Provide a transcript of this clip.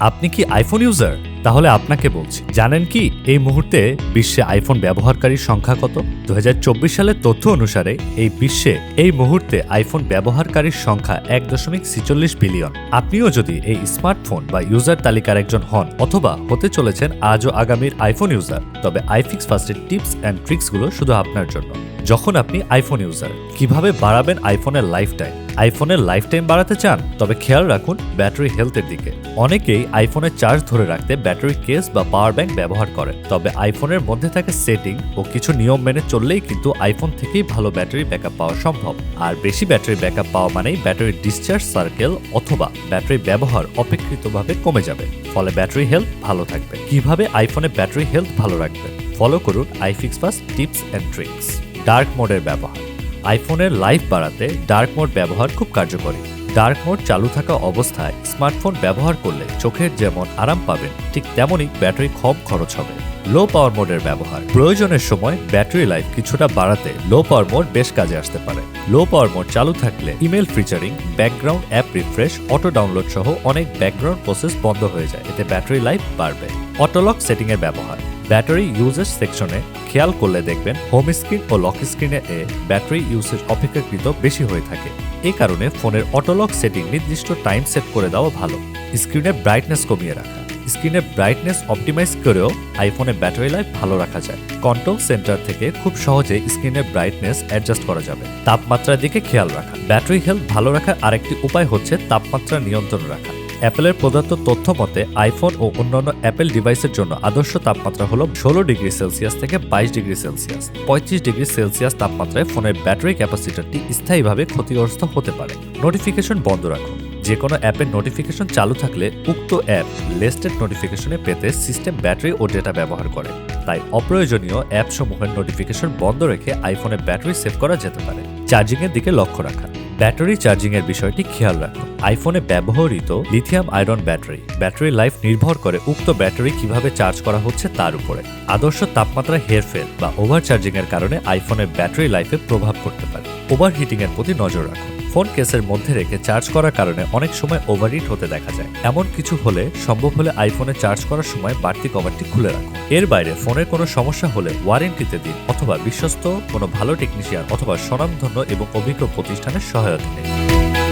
আপনি কি iPhone user তাহলে আপনাকে বলছি, জানেন কি, এই মুহূর্তে বিশ্বে আইফোন ব্যবহারকারীর সংখ্যা কত? দুহাজার চব্বিশ সালের তথ্য অনুসারে এই বিশ্বে এই মুহূর্তে আইফোন ব্যবহারকারীর সংখ্যা এক দশমিক ছিচল্লিশ বিলিয়ন। আপনিও যদি এই স্মার্টফোন বা ইউজার তালিকার একজন হন, অথবা হতে চলেছেন আজও আগামীর আইফোন ইউজার তবে আইফিক্স ফার্স্টের টিপস অ্যান্ড ট্রিক্সগুলো শুধু আপনার জন্য। যখন আপনি আইফোন ইউজার কীভাবে বাড়াবেন আইফোনের লাইফ টাইম আইফোনের লাইফ টাইম বাড়াতে চান, তবে খেয়াল রাখুন ব্যাটারি হেলথের দিকে। অনেকেই আইফোনের চার্জ ধরে রাখতে ব্যাটারি কেস বা পাওয়ার ব্যাংক ব্যবহার করেন, তবে আইফোনের মধ্যে থাকে সেটিং ও কিছু নিয়ম মেনে চললেই কিন্তু আইফোন থেকেই ভালো ব্যাটারি ব্যাকআপ পাওয়া সম্ভব। আর বেশি ব্যাটারি ব্যাকআপ পাওয়া মানেই ব্যাটারি ডিসচার্জ, সার্কেল অথবা ব্যাটারি ব্যবহার অপেক্ষিতভাবে কমে যাবে। ফলে ব্যাটারি হেলথ ভালো থাকবে। কীভাবে আইফোনে ব্যাটারি হেলথ ভালো রাখবে ফলো করুন iFix fast tips and tricks. Dark মোডের ব্যবহার। আইফোনের লাইফ বাড়াতে ডার্ক মোড ব্যবহার খুব কার্যকরী। ডার্ক মোড চালু থাকা অবস্থায় স্মার্টফোন ব্যবহার করলে চোখের যেমন আরাম পাবেন, ঠিক তেমনই ব্যাটারি কম খরচ হবে। লো পাওয়ার মোডের ব্যবহার। প্রয়োজনের সময় ব্যাটারি লাইফ কিছুটা বাড়াতে লো পাওয়ার মোড বেশ কাজে আসতে পারে। লো পাওয়ার মোড চালু থাকলে email fetching, background app refresh, auto download সহ অনেক ব্যাকগ্রাউন্ড প্রসেস বন্ধ হয়ে যায়। এতে ব্যাটারি লাইফ বাড়বে। অটোলক সেটিং এর ব্যবহার। ব্যাটারি ইউজেজ সেকশনে খেয়াল করলে দেখবেন হোম স্ক্রিন ও লক স্ক্রিনে এ ব্যাটারি ইউসেজ অপেক্ষাকৃত বেশি হয়ে থাকে। এই কারণে ফোনের অটোলক সেটিং নির্দিষ্ট টাইম সেট করে দেওয়া ভালো। স্ক্রিনের ব্রাইটনেস কমিয়ে রাখা। স্ক্রিনের ব্রাইটনেস অপটিমাইজ করেও আইফোনে ব্যাটারি লাইফ ভালো রাখা যায়। কন্ট্রোল সেন্টার থেকে খুব সহজে স্ক্রিনের ব্রাইটনেস অ্যাডজাস্ট করা যাবে। তাপমাত্রার দিকে খেয়াল রাখা। ব্যাটারি হেলথ ভালো রাখার আরেকটি উপায় হচ্ছে তাপমাত্রা নিয়ন্ত্রণ রাখা। অ্যাপেলের প্রদত্ত তথ্য মতে, আইফোন ও অন্যান্য অ্যাপেল ডিভাইসের জন্য আদর্শ তাপমাত্রা হল ষোলো ডিগ্রি সেলসিয়াস থেকে বাইশ ডিগ্রি সেলসিয়াস। পঁয়ত্রিশ ডিগ্রি সেলসিয়াস তাপমাত্রায় ফোনের ব্যাটারি ক্যাপাসিটারটি স্থায়ীভাবে ক্ষতিগ্রস্ত হতে পারে। নোটিফিকেশন বন্ধ রাখুন। যে কোনো অ্যাপের নোটিফিকেশন চালু থাকলে উক্ত অ্যাপ লিস্টেড নোটিফিকেশনে পেতে সিস্টেম ব্যাটারি ও ডেটা ব্যবহার করে। তাই অপ্রয়োজনীয় অ্যাপসমূহের নোটিফিকেশন বন্ধ রেখে আইফোনে ব্যাটারি সেভ করা যেতে পারে। চার্জিংয়ের দিকে লক্ষ্য রাখা। ব্যাটারি চার্জিং এর বিষয়টি খেয়াল রাখুন। আইফোনে ব্যবহৃত lithium iron battery. Battery life নির্ভর করে উক্ত ব্যাটারি কীভাবে চার্জ করা হচ্ছে তার উপরে। আদর্শ তাপমাত্রা হেরফের বা ওভার চার্জিং এর কারণে আইফোনের ব্যাটারি লাইফে প্রভাব পড়তে পারে। ওভার হিটিং এর প্রতি নজর রাখুন। ফোন কেসের মধ্যে রেখে চার্জ করার কারণে অনেক সময় ওভারহিট হতে দেখা যায়। এমন কিছু হলে সম্ভব হলে আইফোনে চার্জ করার সময় বাড়তি কভারটি খুলে রাখুন। এর বাইরে ফোনের কোনো সমস্যা হলে ওয়ারেন্টিতে দিন অথবা বিশ্বস্ত কোনো ভালো টেকনিশিয়ান অথবা স্বনামধন্য এবং অভিজ্ঞ প্রতিষ্ঠানের সহায়তা নিন